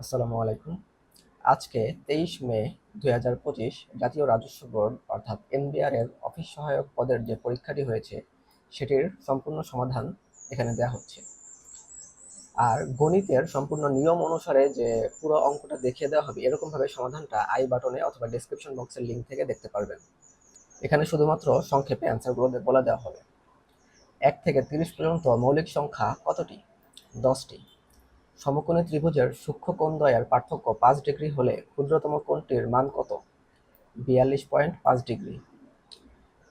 আসসালামু আলাইকুম। আজকে তেইশ মে দুই হাজার পঁচিশ জাতীয় রাজস্ব বোর্ড অর্থাৎ এনবিআর এর অফিস সহায়ক পদের যে পরীক্ষাটি হয়েছে, সেটির সম্পূর্ণ সমাধান এখানে দেওয়া হচ্ছে। আর গণিতের সম্পূর্ণ নিয়ম অনুসারে যে পুরো অঙ্কটা দেখিয়ে দেওয়া হবে, এরকমভাবে সমাধানটা আই বাটনে অথবা ডেসক্রিপশন বক্সের লিঙ্ক থেকে দেখতে পারবেন। এখানে শুধুমাত্র সংক্ষেপে অ্যান্সারগুলো বলে দেওয়া হবে। এক থেকে তিরিশ পর্যন্ত মৌলিক সংখ্যা কতটি? দশটি। সমকোণী ত্রিভুজের সূক্ষ্ম কোণদ্বয়ের পার্থক্য পাঁচ ডিগ্রি হলে ক্ষুদ্রতম কোণটির মান কত? বিয়াল্লিশ পয়েন্ট পাঁচ ডিগ্রি।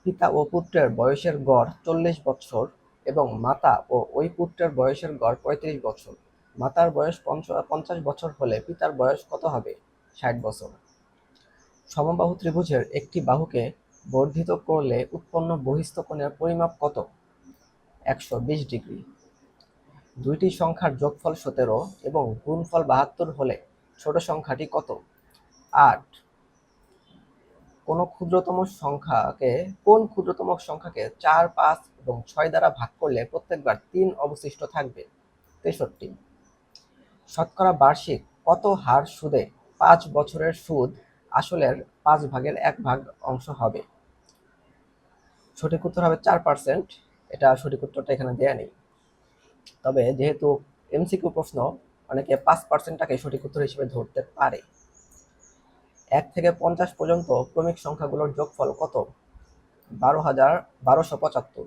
পিতা ও পুত্রের বয়সের গড় চল্লিশ বছর এবং মাতা ও ওই পুত্রের বয়সের গড় পঁয়ত্রিশ বছর মাতার বয়স পঞ্চ- পঞ্চাশ বছর হলে পিতার বয়স কত হবে? ষাট বছর। সমবাহু ত্রিভুজের একটি বাহুকে বর্ধিত করলে উৎপন্ন বহিস্থ কোণের পরিমাপ কত? একশো বিশ ডিগ্রি। দুইটি সংখ্যার যোগফল সতেরো এবং গুণফল বাহাত্তর হলে ছোট সংখ্যাটি কত? আট। কোন ক্ষুদ্রতম সংখ্যাকে, কোন ক্ষুদ্রতম সংখ্যাকে চার, পাঁচ এবং ছয় দ্বারা ভাগ করলে প্রত্যেকবার তিন অবশিষ্ট থাকবে? তেষট্টি। শতকরা বার্ষিক কত হার সুদে পাঁচ বছরের সুদ আসলের পাঁচ ভাগের এক ভাগ অংশ হবে? সঠিক উত্তর হবে চার পার্সেন্ট। এটা সঠিক উত্তরটা এখানে দেয়া নেই। তবে যেহেতু এমসিকিউ প্রশ্ন, অনেকে পাঁচ পার্সেন্টটাকে সঠিক উত্তর হিসেবে ধরতে পারে। এক থেকে পঞ্চাশ পর্যন্ত ক্রমিক সংখ্যাগুলোর যোগফল কত? বারো হাজার বারোশো পঁচাত্তর।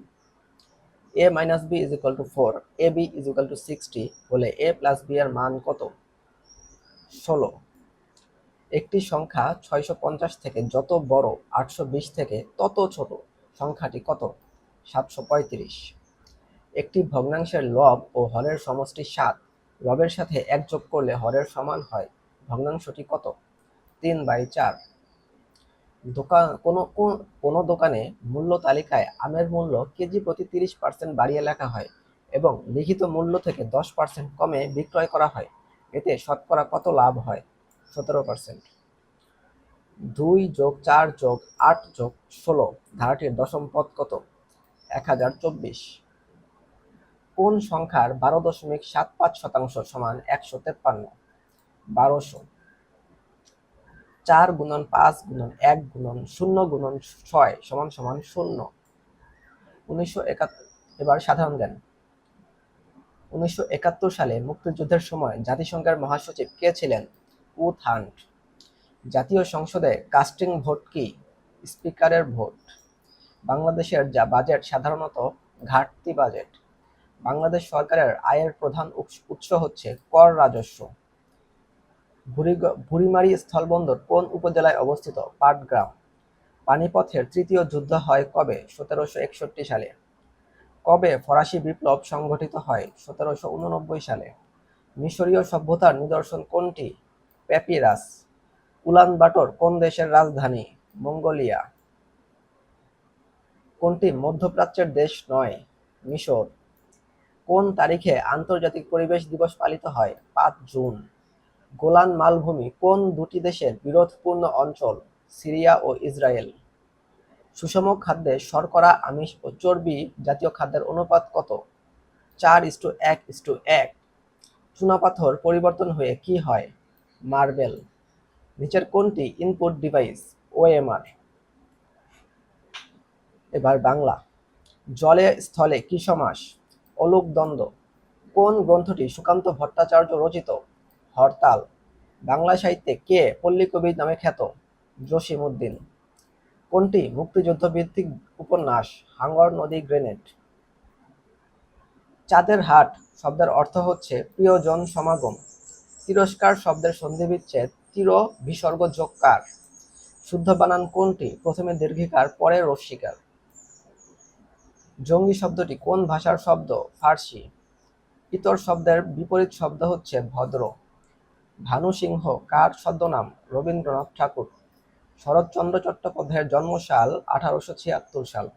A minus B is equal to four A B is equal to sixty হলে এ প্লাস বি এর মান কত? ষোলো। একটি সংখ্যা ছয়শো পঞ্চাশ থেকে যত বড়, আটশো বিশ থেকে তত ছোট। সংখ্যাটি কত? সাতশো পঁয়ত্রিশ। একটি ভগ্নাংশের লব ও হরের সমষ্টি সাত। লবের সাথে এক যোগ করলে হরের সমান হয়। ভগ্নাংশটি কত? তিন বাই চার। দোকান কোনো কোন- কোনো দোকানে মূল্য তালিকায় আমের মূল্য কেজি প্রতি তিরিশ পার্সেন্ট বাড়িয়ে লেখা হয় এবং লিখিত মূল্য থেকে দশ পার্সেন্ট কমে বিক্রয় করা হয়। এতে শতকরা কত লাভ হয়? সতেরো পার্সেন্ট। দুই যোগ চার যোগ আট যোগ ষোলো। ধারাটির দশম পদ কত? এক হাজার চব্বিশ। কোন সংখ্যার বারো দশমিক সাত পাঁচ শতাংশ সমান একশো তেপ্পান্ন? বারোশো। চার গুণন পাঁচ গুণন এক গুণন শূন্য গুণন ছয় সমান সমান শূন্য। উনিশশো একাত্তর এবার সাধারণ জ্ঞান। উনিশশো একাত্তর সালে মুক্তিযুদ্ধের সময় জাতিসংঘের মহাসচিব কে ছিলেন? উথ হান্ট জাতীয় সংসদে কাস্টিং ভোট কি? স্পিকারের ভোট। বাংলাদেশের যা বাজেট সাধারণত ঘাটতি বাজেট। বাংলাদেশ সরকারের আয়ের প্রধান উৎস- হচ্ছে কর রাজস্ব। বুড়িমারি স্থলবন্দর কোন উপজেলায় অবস্থিত? পাটগ্রাম। পানিপথের তৃতীয় যুদ্ধ হয় কবে? সতেরোশো একষট্টি সালে। কবে ফরাসি বিপ্লব সংঘটিত হয়? সতেরোশো উননব্বই সালে। মিশরীয় সভ্যতার নিদর্শন কোনটি? প্যাপিরাস। উলানবাটর কোন দেশের রাজধানী? মঙ্গোলিয়া। কোনটি মধ্যপ্রাচ্যের দেশ নয়? মিশর। কোন তারিখে আন্তর্জাতিক পরিবেশ দিবস পালিত হয়? পাঁচ জুন। গোলান মালভূমি কোন দুটি দেশের বিরোধপূর্ণ অঞ্চল? সিরিয়া ও ইসরায়েল। সুষম খাদ্যে শর্করা, আমিষ ও চর্বি জাতীয় খাদ্যের অনুপাত কত? চার ইস্টু এক ইস্টু এক। চুনাপাথর পরিবর্তন হয়ে কি হয়? মার্বেল। নিচের কোনটি ইনপুট ডিভাইস? ওএমআর। এবার বাংলা। জলে স্থলে কি সমাস? দ্বন্দ্ব। কোন গ্রন্থটি সুকান্ত ভট্টাচার্য রচিত? হরতাল। বাংলা সাহিত্যে কে পল্লী নামে খ্যাত? জসিমউদ্দিন। কোনটি মুক্তিযুদ্ধ ভিত্তিক উপন্যাস? হাঙ্গর নদী গ্রেনেড। চাঁদের হাট শব্দের অর্থ হচ্ছে প্রিয়জন সমাগম। তিরস্কার শব্দের সন্ধিবিচ্ছেদ তির বিসর্গ যোগকার শুদ্ধ বানান কোনটি? প্রথমে দীর্ঘিকার, পরে রস্বীকার জঙ্গি শব্দটি কোন ভাষার শব্দ? ফার্সি। ইতর শব্দের বিপরীত শব্দ হচ্ছে ভদ্র। ভানু সিংহ কার ছদ্মনাম? রবীন্দ্রনাথ ঠাকুর। শরৎচন্দ্র চট্টোপাধ্যায়ের জন্মসাল আঠারোশো ছিয়াত্তর সাল।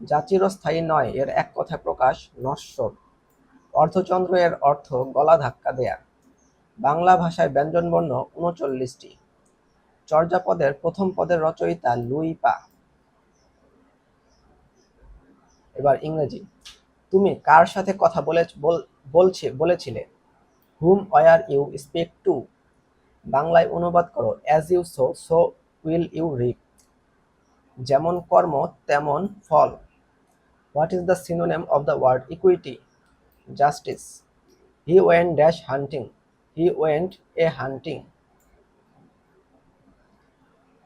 যা চিরস্থায়ী নয়, এর এক কথায় প্রকাশ নশ্বর। অর্ধচন্দ্র এর অর্থ গলা ধাক্কা দেয়া। বাংলা ভাষায় ব্যঞ্জনবর্ণ উনচল্লিশটি। চর্যাপদের প্রথম পদের রচয়িতা লুই পা। এবার ইংরেজি। তুমি কার সাথে কথা বলে বল- বলছে বলেছিলে? Whom were you speak to বাংলায় অনুবাদ করো as you sow so will you reap যেমন কর্ম, তেমন ফল। What is the synonym of the word equity justice he went dash hunting he went a hunting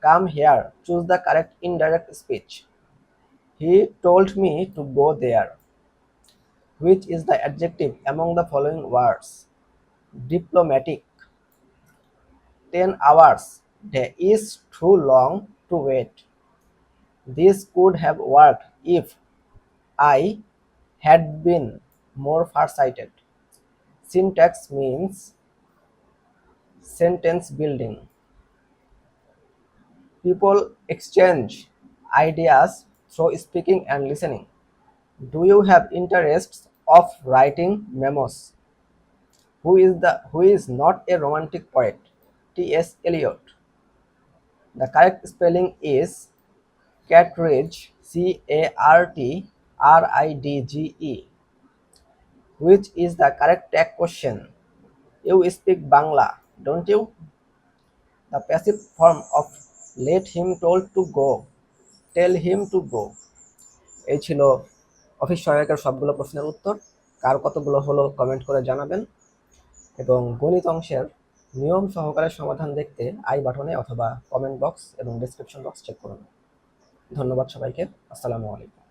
come here choose the correct indirect speech He told me to go there. Which is the adjective among the following words? Diplomatic. 10 hours. There is too long to wait. This could have worked if I had been more farsighted. Syntax means sentence building. People exchange ideas through speaking and listening. Do you have interests of writing memos? Who is the who is not a romantic poet? Ts eliot. The correct spelling is cartridge c a r t r i d g e which is the correct tag question. You speak bangla don't you? The passive form of let him told to go tell him to go এই ছিল office সহায়কের সবগুলো প্রশ্নের উত্তর। কার কতগুলো হলো comment করে জানাবেন। এবং গণিত অংশের নিয়ম সহকারে সমাধান দেখতে আই বাটনে অথবা কমেন্ট বক্স এবং ডিসক্রিপশন বক্স চেক করুন। ধন্যবাদ সবাইকে। আসসালামু আলাইকুম।